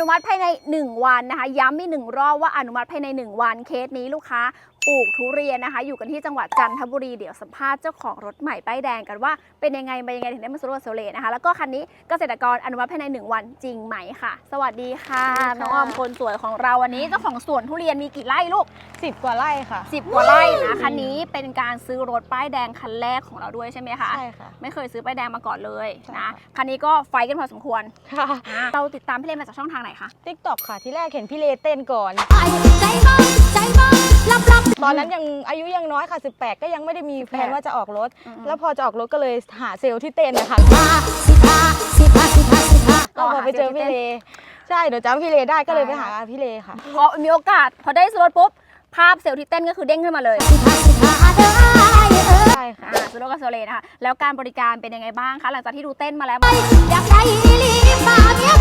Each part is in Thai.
นุมัติภายใน 1 วันนะคะ ย้ำมีหนึ่งรอบว่าอนุมัติภายใน 1 วันเคสนี้ลูกค้า ปลูกทุเรียนนะคะ อยู่กันที่จังหวัดจันทบุรีเดี๋ยวสัมภาษณ์เจ้าของรถใหม่ป้ายแดงกันว่าเป็นยังไงมายังไงถึงได้มาซื้อรถโซเลนะคะ แล้วก็คันนี้เกษตรกรอนุมัติภายใน 1 วันจริงไหมค่ะ สวัสดีค่ะสวัสดีค่ะ น้องออมคนสวยของเราวันนี้เจ้าของสวนทุเรียนมีกี่ไร่ลูก สิบกว่าไร่ค่ะ 10 กว่าไร่นะคันนี้เป็นการซื้อรถป้ายแดงคันแรกของเราด้วยใช่ไหมคะ ใช่ค่ะ ไม่เคยซื้อป้ายแดงมาก่อนเลยใช่นะค่ะ คันนี้ก็ไฟกันพอสมควรค่ะอะเราติดตามพี่เลนมาจากช่องทางไหนคะ ติ๊กต็อกค่ะ ที่แรกเห็นพี่เลเต้นก่อนใตอนนั้นยังอายุยังน้อยค่ะ 18 ก็ยังไม่ได้มีแผนว่าจะออกรถอืมแล้วพอจะออกรถก็เลยหาเซลล์ที่เต้นนะคะพาสิพาสิพาสิพาสิพาก็พอไปเจอพี่เลใช่เดี๋ยวจำพี่เลได้ก็เลยไปหาพี่เลค่ะพอมีโอกาสพอได้ซื้อรถปุ๊บภาพเซลล์ที่เต้นก็คือเด้งขึ้นมาเลยสิพาสิพาเด้อเออใช่ค่ะอ่าซื้อรถกับโซเลนะคะแล้วการบริการเป็นยังไงบ้างคะหลังจากที่ดูเต้นมาแล้วอยากได้อีหลีป่าเมีย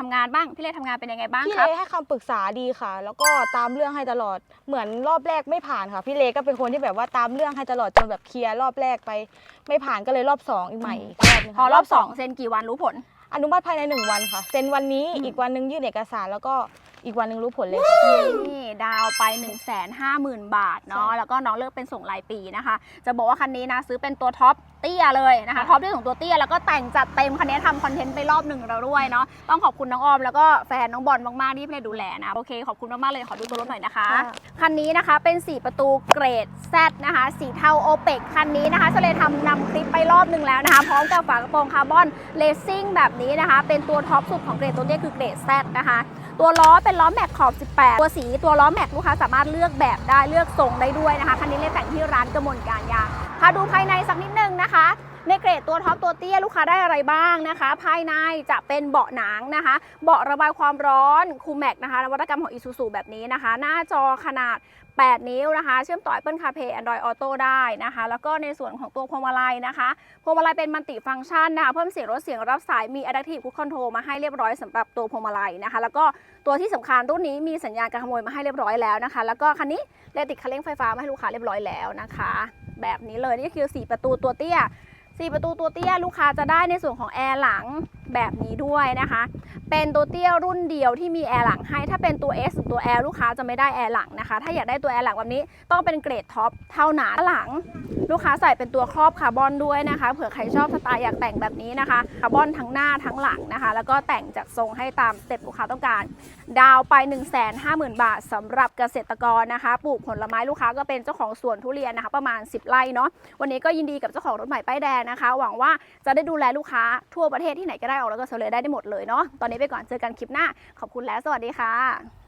ทำงานบ้างพี่เลทำงานเป็นยังไงบ้างพี่คเลรับ ให้คำปรึกษาดีค่ะ แล้วก็ตามเรื่องให้ตลอดเหมือนรอบแรกไม่ผ่านค่ะ พี่เลก็เป็นคนที่แบบว่าตามเรื่องให้ตลอดจนแบบเคลียร์รอบแรกไป ไม่ผ่านก็เลยรอบสองอีกใหม่อีกรอบนึงพอค่ะรอบสองเซ็นกี่วันรู้ผล อนุมัติภายในหนึ่งวันค่ะเซ็นวันนี้อืม อีกวันหนึงยื่นเอกสารแล้วก็ อีกวันหนึงรู้ผลเลย นี่ดาวไป 1 5 0 0 0 0 บาทเนาะใช่แล้วก็น้องเลือกเป็นส่งรายปีนะคะ จะบอกว่าคันนี้นะซื้อเป็นตัวท็อปเตี้ยเลยนะคะค่ะท็อปที่ส่งตัวเตี้ยแล้วก็แต่งจัดเต็มคันนี้ทำคอนเทนต์ไปรอบหนึ่งเราด้วยเนาะต้องขอบคุณน้องออมแล้วก็แฟนน้องบอลมากๆที่พี่เลดูแลนะโอเคขอบคุณมากๆเลยขอดูตัวรถหน่อยนะคะคันนี้นะคะเป็น 4 ประตูเกรด Z นะคะสีเทาโอเปกคันนี้นะคะจะเลยทำนำคลิปไปรอบหนึ่งแล้วนะคะพร้อมกับฝากระโปรงคาร์บอนเลสซิ่งแบบนี้นะคะ เป็นตัวท็อปสุดของเกรดตัวนี้คือเกรด Z นะคะ ตัวล้อเป็นล้อแม็กขอบ 18 ตัวสีตัวล้อแม็กลูกค้าสามารถเลือกแบบได้เลือกทรงได้ด้วยนะคะคันนี้เลยแต่งที่ร้านกระมวลการยางพาดูภายในสักนิดนึงนะคะ ในเกรดตัวท็อปตัวเตี้ยลูกค้าได้อะไรบ้างนะคะ ภายในจะเป็นเบาะหนังนะคะ เบาะระบายความร้อนคูแม็กนะคะนวัตกรรมของ Isuzu แบบนี้นะคะ หน้าจอขนาด 8 นิ้วนะคะ เชื่อมต่อ Apple CarPlay Android Auto ได้นะคะ แล้วก็ในส่วนของตัวพวงมาลัยนะคะพวงมาลัยเป็นมัลติฟังก์ชันนะคะเพิ่มเสียงลดเสียงรับสายมี Adaptive Cruise Control มาให้เรียบร้อยสำหรับตัวพวงมาลัยนะคะ แล้วก็ตัวที่สำคัญรุ่นนี้มีสัญญาณการขโมยมาให้เรียบร้อยแล้วนะคะ แล้วก็คันนี้เลติดคันเร่งไฟฟ้ามาให้ลูกค้าเรียบร้อยแล้วนะคะ แบบนี้เลยนี่คือ 4 ประตูตัวเตี้ย 4 ประตูตัวเตี้ยลูกค้าจะได้ในส่วนของแอร์หลังแบบนี้ด้วยนะคะ เป็นตัวเตี้ยรุ่นเดียวที่มีแอร์หลังให้ ถ้าเป็นตัว S หรือตัว L ลูกค้าจะไม่ได้แอร์หลังนะคะ ถ้าอยากได้ตัวแอร์หลังแบบนี้ต้องเป็นเกรดท็อปเท่านั้นหลัง ลูกค้าใส่เป็นตัวครอบคาร์บอนด้วยนะคะ เผื่อใครชอบสไตล์อยากแต่งแบบนี้นะคะ คาร์บอนทั้งหน้าทั้งหลังนะคะ แล้วก็แต่งจัดทรงให้ตามสเต็ปลูกค้าต้องการ ดาวไป 1 5 0 0 0 0 บาทสำหรับเกษตรกรนะคะ ปลูกผลไม้ลูกค้าก็เป็นเจ้าของสวนทุเรียนนะคะ ประมาณ 10 ไร่เนาะ วันนี้ก็ยินดีกับเจ้าของรถใหม่ป้ายแดงนะคะ หวังว่าจะได้ดูแลลูกค้าทั่วประเทศที่ไหนก็ได้ออกแล้วก็เซลเลยได้ได้หมดเลยเนาะตอนนี้ไปก่อนเจอกันคลิปหน้าขอบคุณแล้วสวัสดีค่ะ